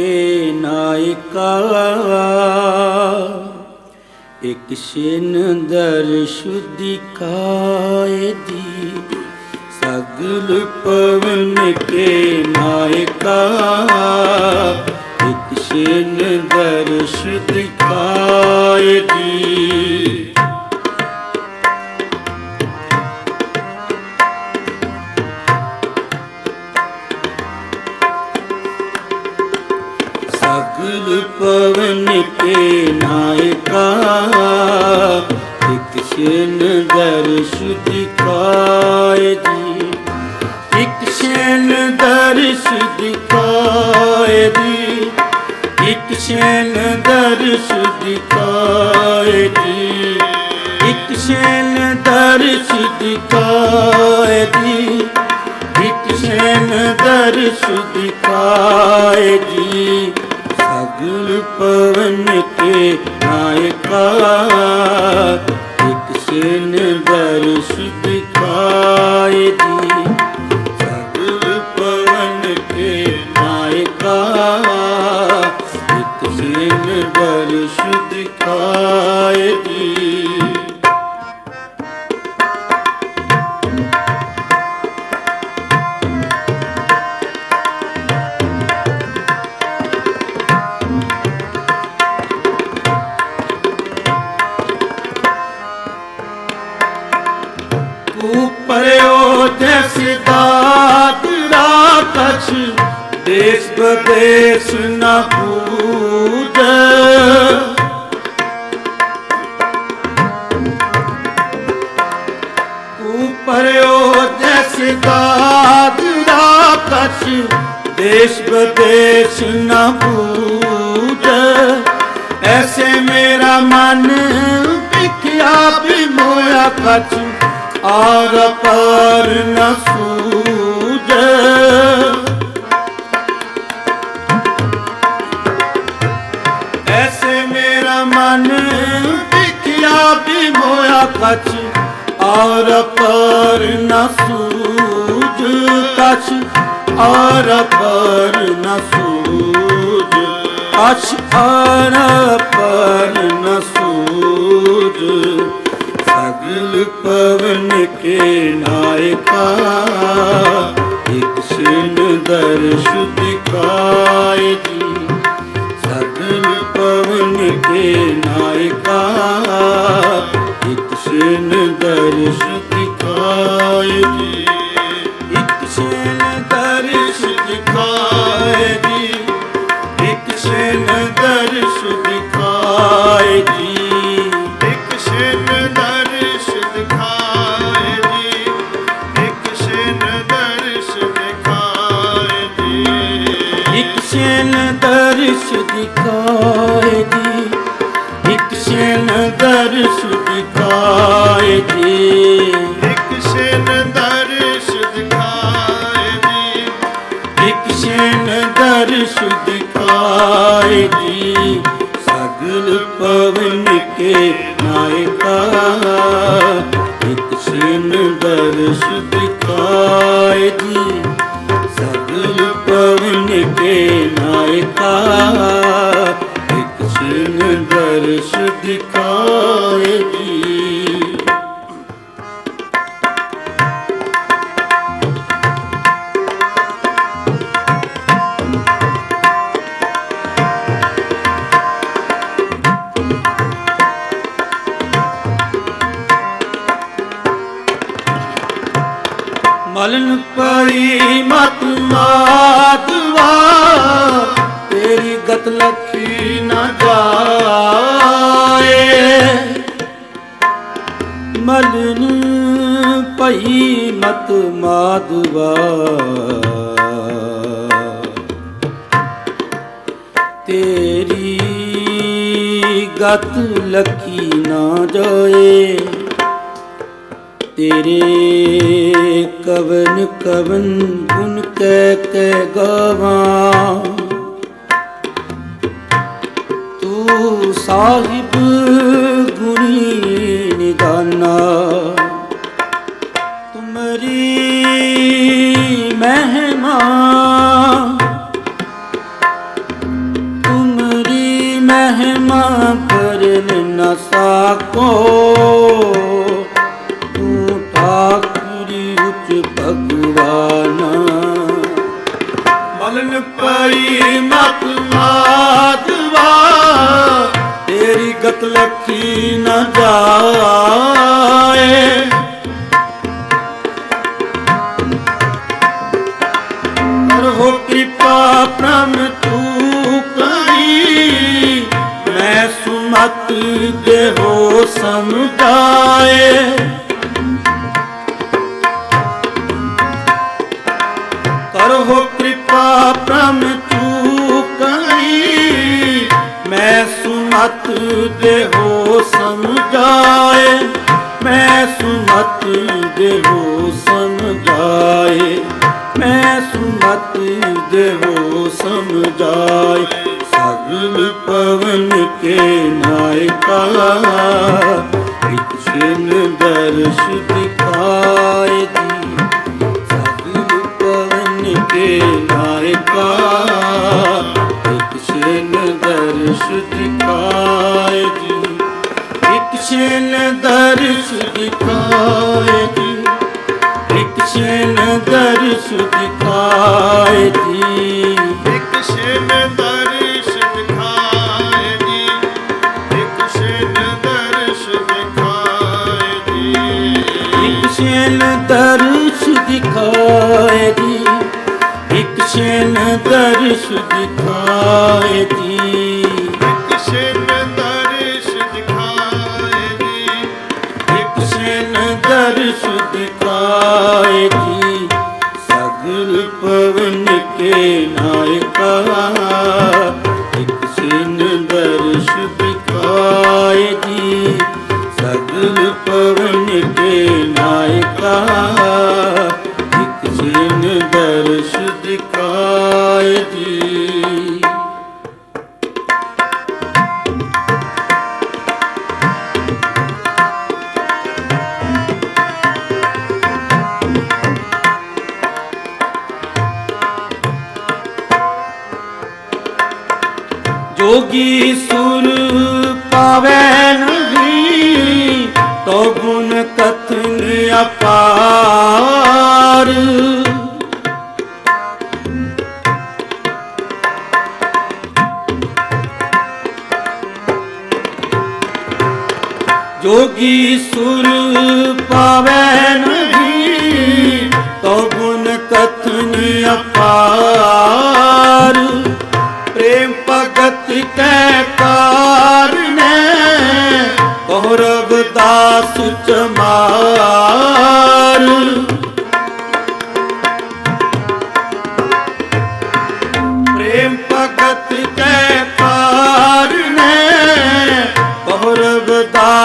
ਕੇ ਨਾਇਕਾ। ਇਕ ਸ਼ਿਨ ਦਰਸ਼ ਦਿਖਾਏ ਦੀ ਸਗਲ ਪਵਨ ਕੇ ਨਾਇਕਾ। ਇਕ ਸ਼ਿਨ ਦਰਸ਼ ਦਿਖਾਏ ਦੀ ਸ਼ਿਨ ਦਰਸ਼ ਦਿਖਾਏ ਜੀ ਇਕ ਸ਼ਿਨ ਦਰਸ਼ ਦਿਖਾਏ ਜੀ ਇਕ ਸ਼ਿਨ ਦਰਸ਼ ਦਿਖਾਏ ਜੀ ਇਕ ਸ਼ੈਨ ਦਰਸ਼ ਦਿਖਾਏ ਜੀ ਸਗਲ ਪਵਨ ਕੇ ਨਾਇਕਾ। ਇੱਕ ਸ਼ੈਨ ਦਰਸ਼ ਦੇਸ ਬਦੇਸ ਨ ਪੂਜ। ਪਰਿਓ ਜੈਸ ਦਾਦਰਾ ਕਛ, ਦੇਸ ਬਦੇਸ ਨ ਪੂਜ। ਐਸੇ ਮੇਰਾ ਮਨ ਵਿਖਿਆ ਵੀ ਮੋਇਆ ਕਛ, ਆਰ ਪਰ ਨ ਸੂਜ ਕਛ ਆਰ ਪਰ ਨ ਸੂਜ ਕਛ ਆਰ ਪਰ ਨ ਸੂਜ ਕਛ ਆਰ ਪਰ ਨ ਸੂਜ ਸਗਲ ਪਵਨ ਕੇ ਨਾਇਕਾ ਇਕ ਸਿਨ ਦਰਸ਼ ਦਿਖਾਏ ਦਰਸ਼ ਦਿਖਾਏ ਜੀ ਇਕ ਸ਼ੈਨ ਦਰਸ਼ ਦਿਖਾਏ ਜੀ ਇੱਕ ਸ਼ਿਨ ਦਰਸ਼ ਦਿਖਾਏ ਜੀ ਇਕ ਸ਼ੈਨ ਦਰਸ਼ ਦਿਖਾਏ ਜੀ ਸਗਲ ਪਵਨ ਕੇ ਨਾਇਕਾ ਇਕ ਸ਼ੈਨ ਦਰਸ਼ ਦਿਖਾਏ ਇਕ ਸ਼ੈਨ ਦਰਸ਼ ਦਿਖਾਏ ਜੀ ਮਲਨ ਪਈ ਮਤ ਮਾਤਵਾ ਤੇਰੀ ਗਤ ਲਖੀ ਜਾਏ। ਮਲਨ ਪਈ ਮਤ ਮਾਦਵਾ ਤੇਰੀ ਗਤ ਲਖੀ ਨਾ ਜਾਏ। ਤੇਰੇ ਕਵਨ ਕਵਨ ਗੁਣ ਕਹਿ ਕੇ ਗਾਵਾਂ। ਸਾਹਿਬ ਗੁਣੀ ਨਿਦਾਨਾ। ਤੁਮਰੀ ਮਹਿਮਾ। ਮਹਿਮਾ ਭਰਨ ਨ ਸਾਕੋ। ਤੂੰ ਠਾਕੁਰੀ ਉੱਚ ਭਗਵਾਨ। ਮਲਨ ਪਈ ਮਤ ਮਾਤਵਾ ਤੇਰੀ ਲਖੀ ਨ ਜਾਏ। ਕਰੋ ਕਿਰਪਾ ਪ੍ਰਮ ਤੂ ਕਰੀ। ਮੈਂ ਸੁਮਤ ਦੇਹੋ ਸਮਝਾਏ। ਦੇਹੋ ਸਮਝਾਏ ਮੈਂ ਸੁਮਤ ਦੇਹੋ ਸਮਝਾਏ ਮੈਂ ਸੁਮਤ ਦੇਹੋ ਸਮਝਾਏ। ਸਗਲ ਪਵਨ ਕੇ ਨਾਇਕਾ ਇਕ ਛਿਨ ਦਰਸ਼ ਦਿਖਾਏ ਜੀ। ਸਗਲ ਪਵਨ ਕੇ ਨਾਇਕਾ ਇਕ ਛਿਨ ਦਰਸ਼ ਦਿਖਾਏ। ਦਿਖਾਏ ਜੀ ਇਕ ਛਿਨ ਦਰਸ਼ ਦਿਖਾਏ ਜੀ ਇੱਕ ਸ਼ਿਨ ਦਰਸ਼ ਦਿਖਾਏ ਜੀ ਇੱਕ ਸ਼ਿਨ ਦਰਸ਼ ਦਿਖਾਏ ਜੀ ਇਕ ਛਿਨ ਦਰਸ਼ ਦਿਖਾਏ ਜੀ ਇਕ ਛਿਨ ਦਰਸ਼ ਦਿਖਾਏ ਜੀ ਦਿਖਾਏ ਜੀ ਸਗਲ ਪਵਨ ਕੇ ਨਾਇਕਾ, ਇਕ ਛਿਨ ਦਰਸ਼ ਦਿਖਾਏ ਜੀ ਸਗਲ ਪਵਨ ਕੇ ਨਾਇਕਾ, ਇਕ ਛਿਨ ਦਰਸ਼ ਦਿਖਾਏ ਜੀ ਅਪਾਰ ਜੋਗੀ ਸੁਰ ਪਾਵੇ ਨਹੀਂ, ਤੋ ਗੁਣ ਕਥਨ ਅਪਾਰ। ਪ੍ਰੇਮ ਭਗਤ ਕੈ ਕਾਰਨੇ ਕੌਰਵ ਦਾਸ ਚਮਾਰ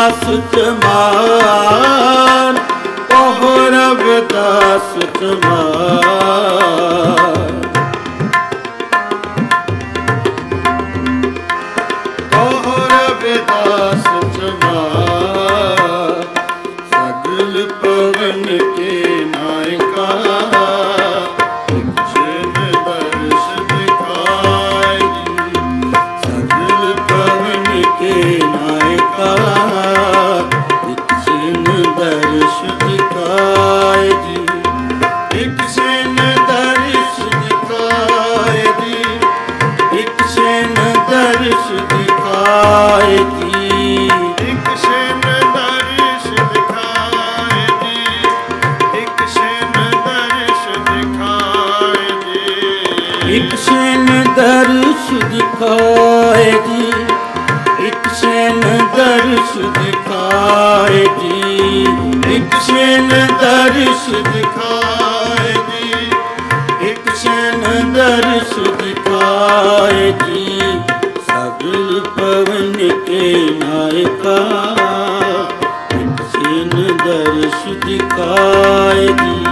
ਦਾਸ ਚਮਾਰ ਕੌਰਵ ਦਾਸ ਚਮਾਰ ਕੌਰਵ ਦਾਸ ਚਮਾਰ ਸਗਲ ਪਵਨ ਕੇ ਦਰਸ਼ ਦਿਖਾਏ ਜੀ। ਇੱਕ ਛਿਨ ਦਰਸ਼ ਦਿਖਾਏ ਜੀ। ਇੱਕ ਛਿਨ ਦਰਸ਼ ਦਿਖਾਏ ਜੀ। ਸਗਲ ਪਵਨ ਕੇ ਨਾਇਕਾ। ਇੱਕ ਛਿਨ ਦਰਸ਼ ਦਿਖਾਏ ਜੀ।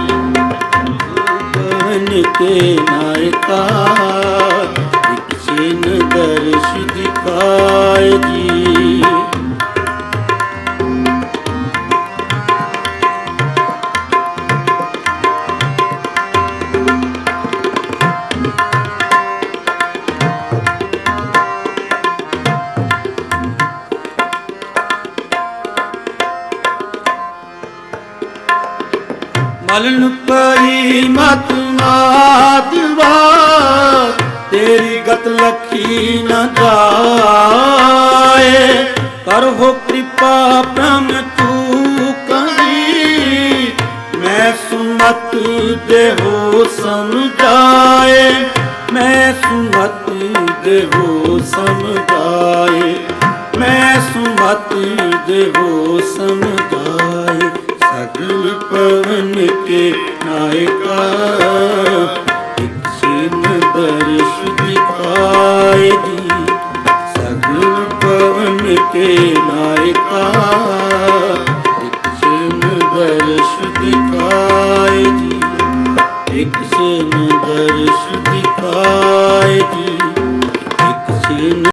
ਪਵਨ ਕੇ ਨਾਇਕਾ। ਇੱਕ ਛਿਨ ਦਰਸ਼ ਦਿਖਾਏ ਜੀ। ਚਲਨ ਪਈ ਮਤ ਮਾਤਵਾ ਤੇਰੀ ਗਤ ਲਖੀ ਨ ਜਾਏ। ਕਰੋ ਕਿਰਪਾ ਪ੍ਰਮ ਤੂ ਕਰੀ। ਮੈਂ ਸੁਮਤ ਦੇਹੋ ਸਮਝਾਏ। ਮੈਂ ਸੁਮਤ ਦੇਹੋ ਸਮਝਾਏ। ਮੈਂ ਸੁਮਤ ਦੇਹੋ ਸਮਝਾਏ। ਪਵਨ